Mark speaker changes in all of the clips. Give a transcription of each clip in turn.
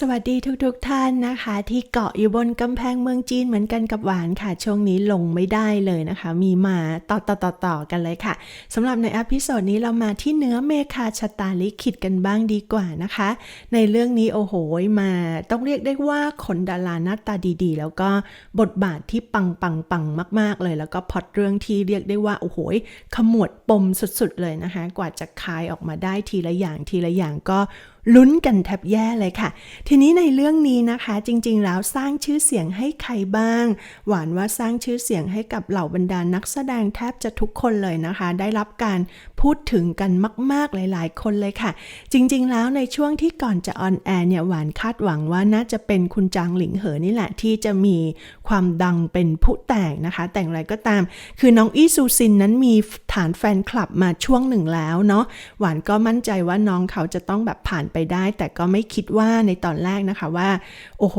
Speaker 1: สวัสดีทุกๆทท่านนะคะ ที่เกาะอยู่บนกำแพงเมืองจีนเหมือนกันกับหวานค่ะ ช่วงนี้ลงไม่ได้เลยนะคะ มีมาต่อต่อต่อต่อกันเลยค่ะสำหรับในอพิโซดนี้เรามาที่เนื้อเมคาชะตาลิขิตกันบ้างดีกว่านะคะ ในเรื่องนี้โอ้โหมาต้องเรียกได้ว่าขนดาราหน้าตาดีๆ แล้วก็บทบาทที่ปังปังปังมาก ๆ เลย แล้วก็พอดเรื่องที่เรียกได้ว่าโอ้โหขมวดปมสุดๆเลยนะคะ กว่าจะคายออกมาได้ทีละอย่างทีละอย่างก็ ลุ้นกันแทบแย่เลยค่ะ ทีนี้ในเรื่องนี้นะคะจริงๆแล้วสร้างชื่อเสียงให้ใครบ้าง หวานว่าสร้างชื่อเสียงให้กับเหล่าบรรดานักแสดงแทบจะทุกคนเลยนะคะ ได้รับการพูดถึงกันมาก ๆหลาย ๆ คนเลยค่ะ จริงๆแล้วในช่วงที่ก่อนจะออนแอร์เนี่ยหวานคาดหวังว่าน่าจะเป็นคุณจางหลิงเหอนี่แหละที่จะมีความดังเป็นผู้แต่งนะคะ แต่งอะไรก็ตาม คือน้องอี้ซูซินนั้นมีฐานแฟนคลับมาช่วงหนึ่งแล้วเนาะหวานก็มั่นใจว่าน้องเขาจะต้องแบบผ่านไปได้ แต่ก็ไม่คิดว่าในตอนแรกนะคะว่า โอ้โห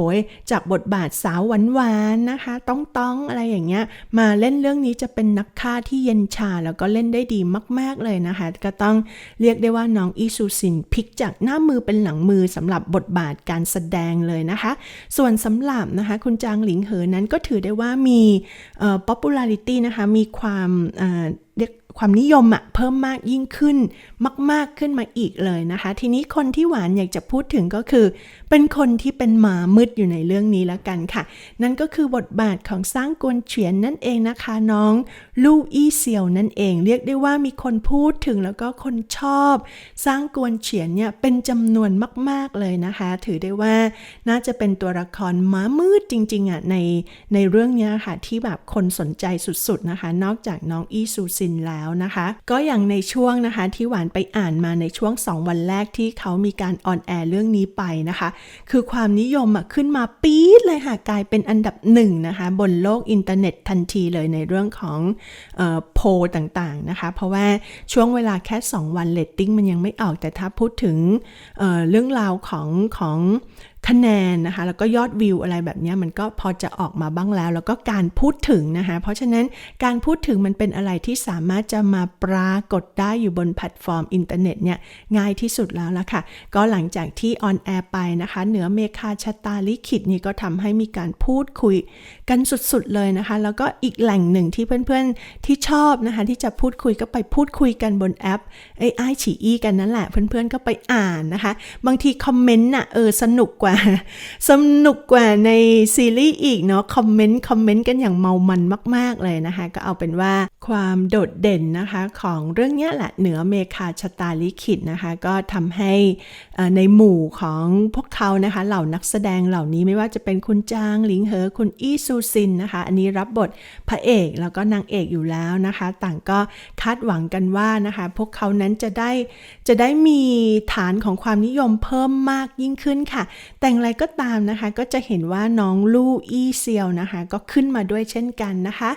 Speaker 1: จากบทบาทสาวหวานๆนะคะ ต้องต้องอะไรอย่างเงี้ย มาเล่นเรื่องนี้จะเป็นนักฆ่าที่เย็นชา แล้วก็เล่นได้ดีมาก ๆเลยนะคะ ก็ต้องเรียกได้ว่าน้องอีซูซินพลิกจากหน้ามือเป็นหลังมือสำหรับบทบาทการแสดงเลยนะคะ ส่วนสำหรับนะคะคุณจางหลิงเหอนั้นก็ถือได้ว่ามีเอ่อ popularity นะคะมีความเอ่อเรียกความนิยมอะเพิ่มมากยิ่งขึ้น มาก ๆขึ้นมาอีกเลยนะคะ ทีนี้คนที่หวานอยากจะพูดถึงก็คือ เป็นคนที่เป็นหมามืดอยู่ในเรื่องนี้แล้วกันค่ะ นั่นก็คือบทบาทของสร้างกวนเฉียนนั่นเองนะคะน้องลู่อี้เซียวนั่นเอง เรียกได้ว่ามีคนพูดถึงแล้วก็คนชอบ สร้างกวนเฉียนเนี่ยเป็นจำนวนมาก ๆเลยนะคะ ถือได้ว่าน่าจะเป็นตัวละครหมามืดจริงๆอะในในเรื่องนี้ค่ะที่แบบคนสนใจสุดๆนะคะ นอกจากน้องอี้ซูซินแล้วนะคะ ก็อย่างในช่วงนะคะที่หวานไปอ่านมาในช่วง 2 วันแรกที่เขามีการออนแอร์เรื่องนี้ไปนะคะ คือความนิยมอะขึ้นมาปี๊ดเลยค่ะ กลายเป็นอันดับหนึ่งนะคะ บนโลกอินเทอร์เน็ตทันทีเลยในเรื่องของออโพลต่างๆนะคะ เพราะว่าช่วงเวลาแค่ 2 วันเลตติ้งมันยังไม่ออกแต่ถ้าพูดถึงเเรื่องราวของของ คะแนนนะคะ แล้วก็ยอดวิวอะไรแบบนี้มันก็พอจะออกมาบ้างแล้ว แล้วก็การพูดถึงนะคะ เพราะฉะนั้นการพูดถึงมันเป็นอะไรที่สามารถจะมาปรากฏได้อยู่บนแพลตฟอร์มอินเทอร์เน็ตเนี่ยง่ายที่สุดแล้วละค่ะ ก็หลังจากที่ออนแอร์ไปนะคะ เหนือเมคาชะตาลิขิตนี่ก็ทำให้มีการพูดคุยกันสุดๆเลยนะคะ แล้วก็อีกแหล่งหนึ่งที่เพื่อนๆที่ชอบนะคะ ที่จะพูดคุยก็ไปพูดคุยกันบนแอปไอ้ไอฉีอีกันนั่นแหละเพื่อนๆก็ไปอ่านนะคะ บางทีคอมเมนต์น่ะเออสนุกกว่าสนุกกว่าในซีรีส์อีกเนาะคอมเมนต์คอมเมนต์กันอย่างเมามันมาก ๆ เลยนะคะ ก็เอาเป็นว่า ความโดดเด่นนะคะของเรื่องนี้แหละเหนือเมคาชะตาลิขิตนะคะก็ทำให้ในหมู่ของพวกเขานะคะเหล่านักแสดงเหล่านี้ไม่ว่าจะเป็นคุณจางหลิงเหอคุณอี้ซูซินนะคะอันนี้รับบทพระเอกแล้วก็นางเอกอยู่แล้วนะคะ ต่างก็คาดหวังกันว่านะคะพวกเขานั้นจะได้จะได้มีฐานของความนิยมเพิ่มมากยิ่งขึ้นค่ะ แต่อย่างไรก็ตามนะคะก็จะเห็นว่าน้องลู่อี้เซียวนะคะก็ขึ้นมาด้วยเช่นกันนะคะ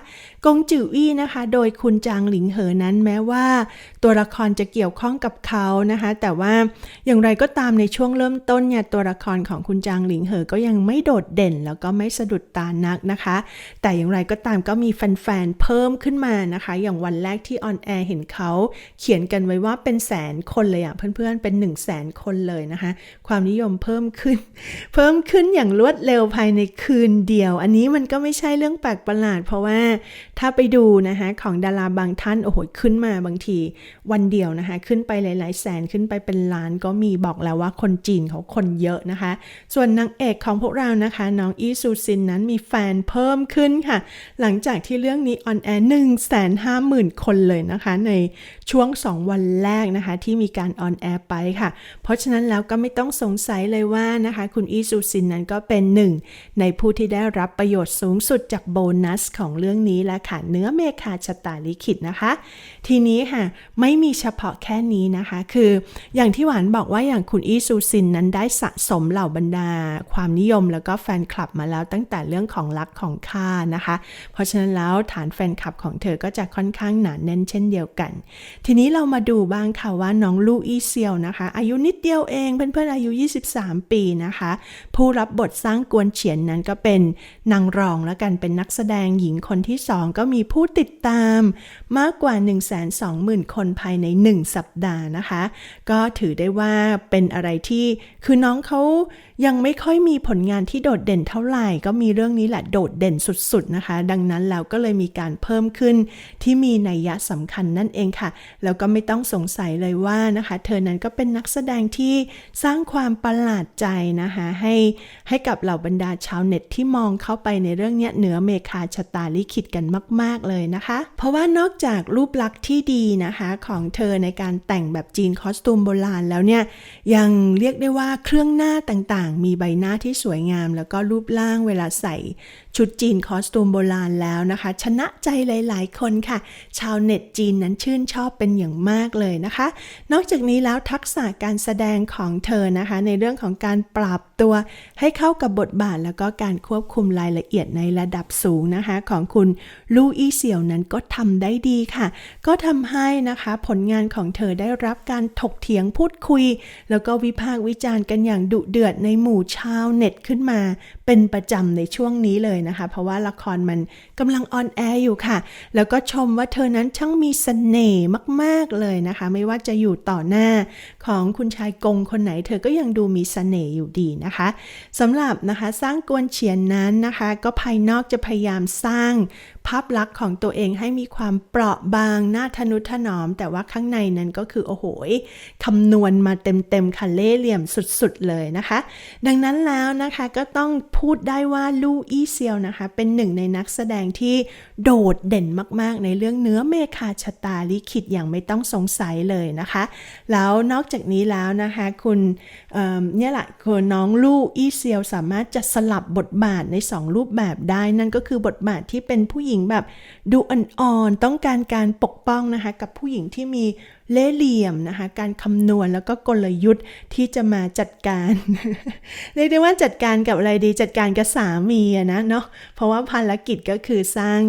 Speaker 1: กงจิ๋วอี้นะคะโดยคุณจางหลิงเหอนั้นแม้ว่า ตัวละครจะเกี่ยวข้องกับเขานะคะ แต่ว่าอย่างไรก็ตามในช่วงเริ่มต้นเนี่ยตัวละครของคุณจางหลิงเหอก็ยังไม่โดดเด่น แล้วก็ไม่สะดุดตานักนะคะ แต่อย่างไรก็ตามก็มีแฟนๆเพิ่มขึ้นมานะคะ อย่างวันแรกที่ออนแอร์เห็นเขาเขียนกันไว้ว่าเป็นแสนคนเลยอะเพื่อนๆเป็น1นึ่งแสนคนเลยนะคะ ความนิยมเพิ่มขึ้น เพิ่มขึ้นอย่างรวดเร็วภายในคืนเดียว อันนี้มันก็ไม่ใช่เรื่องแปลกประหลาด เพราะว่าถ้าไปดูนะคะของดาราบางท่านโอ้โหขึ้นมาบางทีวันเดียวนะคะ ขึ้นไปหลาย ๆ แสนขึ้นไปเป็นล้านก็มีบอกแล้วว่าคนจีนเขาคนเยอะนะคะ ส่วนนางเอกของพวกเรานะคะ น้องอีซูซินนั้นมีแฟนเพิ่มขึ้นค่ะ หลังจากที่เรื่องนี้ออนแอร์หนึ่งแสนห้าหมื่นคนเลยนะคะ ในช่วง 2 วันแรกนะคะ ที่มีการออนแอร์ไปค่ะ เพราะฉะนั้นแล้วก็ไม่ต้องสงสัยเลยว่านะคะ คุณอีซูซินนั้นก็เป็นหนึ่งในผู้ที่ได้รับประโยชน์สูงสุดจากโบนัสของเรื่องนี้และค่ะเนื้อเมคาชะตาลิขิตนะคะ ทีนี้ค่ะไม่มีเฉพาะแค่นี้นะคะ คืออย่างที่หวานบอกว่าอย่างคุณอีซูซินนั้นได้สะสมเหล่าบรรดา ความนิยมแล้วก็แฟนคลับมาแล้วตั้งแต่เรื่องของรักของค่านะคะ เพราะฉะนั้นแล้วฐานแฟนคลับของเธอก็จะค่อนข้างหนาแน่นเช่นเดียวกัน ทีนี้เรามาดูบ้างค่ะว่าน้องลูอีเซียวนะคะ อายุนิดเดียวเองเพื่อนๆอายุ 23 ปีนะคะ ผู้รับบทสร้างกวนเฉียนนั้นก็เป็นนางรองแล้วกันเป็นนักแสดงหญิงคนที่สองก็มีผู้ติดตามมากกว่า 120,000 คนภายใน 1 สัปดาห์นะคะ ก็ถือได้ว่าเป็นอะไรที่คือน้องเขายังไม่ค่อยมีผลงานที่โดดเด่นเท่าไหร่ ก็มีเรื่องนี้แหละโดดเด่นสุดๆนะคะ ดังนั้นแล้วก็เลยมีการเพิ่มขึ้นที่มีนัยยะสำคัญนั่นเองค่ะ แล้วก็ไม่ต้องสงสัยเลยว่านะคะ เธอนั้นก็เป็นนักแสดงที่สร้างความประหลาดใจนะคะให้ให้กับเหล่าบรรดาชาวเน็ตที่มองเข้าไปในเรื่องเนี้ยเหนือเมคาชะตาลิขิตกันมาก ๆ เลยนะคะเพราะว่านอกจากรูปลักษณ์ที่ดีนะคะของเธอในการแต่งแบบจีนคอสตูมโบราณแล้วเนี่ยยังเรียกได้ว่าเครื่องหน้าต่างๆ มีใบหน้าที่สวยงาม แล้วก็รูปร่างเวลาใส่ ชุดจีนคอสตูมโบราณแล้วนะคะ ชนะใจหลาย ๆ คนค่ะ ชาวเน็ตจีนนั้นชื่นชอบเป็นอย่างมากเลยนะคะ นอกจากนี้แล้วทักษะการแสดงของเธอนะคะ ในเรื่องของการปรับตัวให้เข้ากับบทบาทแล้วก็การควบคุมรายละเอียดในระดับสูงนะคะ ของคุณลู่อี้เสี่ยวนั้นก็ทำได้ดีค่ะ ก็ทำให้นะคะผลงานของเธอได้รับการถกเถียงพูดคุย แล้วก็วิพากษ์วิจารณ์กันอย่างดุเดือดในหมู่ชาวเน็ตขึ้นมา เป็นประจำในช่วงนี้เลยนะคะ เพราะว่าละครมันกำลังออนแอร์อยู่ค่ะ แล้วก็ชมว่าเธอนั้นช่างมีเสน่ห์มากๆเลยนะคะ ไม่ว่าจะอยู่ต่อหน้าของคุณชายกงคนไหน เธอก็ยังดูมีเสน่ห์อยู่ดีนะคะสำหรับนะคะสร้างกวนเฉียนนั้นนะคะ ก็ภายนอกจะพยายามสร้าง ภาพลักษณ์ของตัวเองให้มีความเปราะบางน่าทนุถนอม แต่ว่าข้างในนั้นก็คือโอ้โหคำนวณมาเต็มๆค่ะเล่เหลี่ยมสุดๆเลยนะคะ ดังนั้นแล้วนะคะก็ต้องพูดได้ว่าลู่อี้เซียวนะคะ เป็นหนึ่งในนักแสดงที่โดดเด่นมากๆ ในเรื่องเนื้อเมคาชะตาลิขิตอย่างไม่ต้องสงสัยเลยนะคะ แล้วนอกจากนี้แล้วนะคะคุณเนี่ยแหละคือน้องลู่อี้เซียวสามารถจะสลับบทบาทใน 2 รูปแบบได้นั่นก็คือบทบาทที่เป็นผู้หญิงแบบดูอ่อนๆ ต้องการการปกป้องนะคะ กับผู้หญิงที่มี เล่เหลี่ยมนะคะ การคำนวณแล้วก็กลยุทธ์ที่จะมาจัดการ เรียกได้ว่าจัดการกับอะไรดีจัดการกับสามีนะเนาะเพราะว่าภารกิจก็คือสร้าง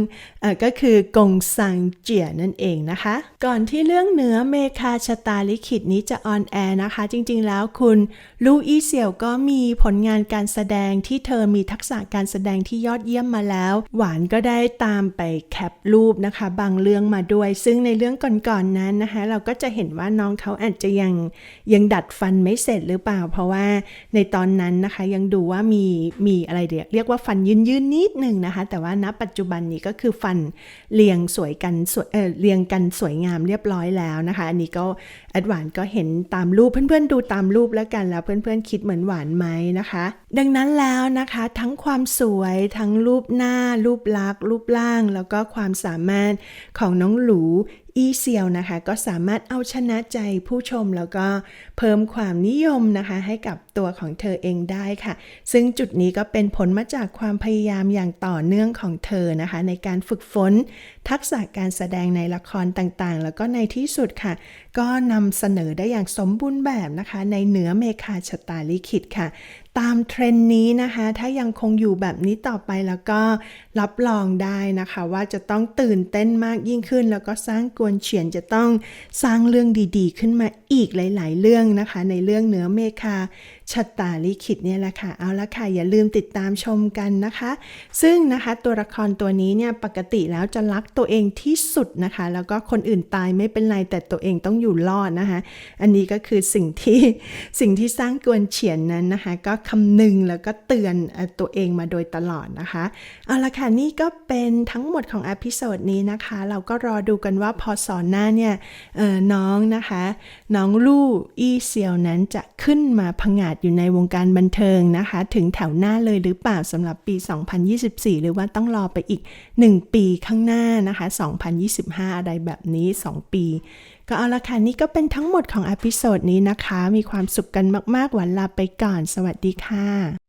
Speaker 1: ก็คือกงซังเจียนั่นเองนะคะ ก่อนที่เรื่องเหนือเมคาชะตาลิขิตนี้จะออนแอร์นะคะ จริงๆแล้วคุณลู่อี้เสี่ยวก็มีผลงานการแสดงที่เธอมีทักษะการแสดงที่ยอดเยี่ยมมาแล้ว หวานก็ได้ตามไปแคปรูปนะคะ บางเรื่องมาด้วย ซึ่งในเรื่องก่อนๆนั้นนะคะ เราก็จะเห็นว่าน้องเขาอาจจะยังยังดัดฟันไม่เสร็จหรือเปล่า เพราะว่าในตอนนั้นนะคะยังดูว่ามีมีอะไรเดียเรียกว่าฟันยืนยืนนิดหนึ่งนะคะ แต่ว่าณปัจจุบันนี้ก็คือฟันเรียงสวยกันสวยเออเรียงกันสวยงามเรียบร้อยแล้วนะคะ อันนี้ก็แอดหวานก็เห็นตามรูปเพื่อนๆดูตามรูปแล้วกันแล้วเพื่อนๆคิดเหมือนหวานไหมนะคะดังนั้นแล้วนะคะทั้งความสวยทั้งรูปหน้า รูปลักษ์รูปร่าง แล้วก็ความสามารถของน้องหลูอีเซียวนะคะ ก็สามารถเอาชนะใจผู้ชมแล้วก็เพิ่มความนิยมนะคะให้กับ ตัวของเธอเองได้ค่ะ ซึ่งจุดนี้ก็เป็นผลมาจากความพยายามอย่างต่อเนื่องของเธอนะคะ ในการฝึกฝนทักษะการแสดงในละครต่างๆ แล้วก็ในที่สุดค่ะ ก็นำเสนอได้อย่างสมบูรณ์แบบนะคะ ในเหนือเมคาชะตาลิขิตค่ะตามเทรนด์นี้นะคะ ถ้ายังคงอยู่แบบนี้ต่อไปแล้วก็รับรองได้นะคะ ว่าจะต้องตื่นเต้นมากยิ่งขึ้น แล้วก็สร้างกวนเฉียนจะต้องสร้างเรื่องดีๆ ขึ้นมาอีกหลาย ๆ เรื่องนะคะ ในเรื่องเหนือเมคาชะตาลิขิตเนี่ยแหละค่ะ เอาละค่ะ อย่าลืมติดตามชมกันนะคะ ซึ่งนะคะตัวละครตัวนี้เนี่ยปกติแล้วจะรักตัวเองที่สุดนะคะ แล้วก็คนอื่นตายไม่เป็นไร แต่ตัวเองต้องอยู่รอดนะคะ อันนี้ก็คือสิ่งที่สิ่งที่สร้างกวนเฉียนนั้นนะคะ ก็คำนึงแล้วก็เตือนตัวเองมาโดยตลอดนะคะ เอาละค่ะ นี่ก็เป็นทั้งหมดของอพิโซดนี้นะคะ เราก็รอดูกันว่าพอสอนหน้าเนี่ยน้องนะคะ น้องลู่อี้เซียวนั้นจะขึ้นมาผงาดอยู่ในวงการบันเทิงนะคะ ถึงแถวหน้าเลยหรือเปล่าสำหรับปี 2024 หรือว่าต้องรอไปอีก 1 ปีข้างหน้านะคะ 2025 อะไรแบบนี้ 2 ปี ก็เอาละค่ะ นี่ก็เป็นทั้งหมดของอพิโซดนี้นะคะ มีความสุขกันมาก ๆ หวันลาไปก่อน สวัสดีค่ะ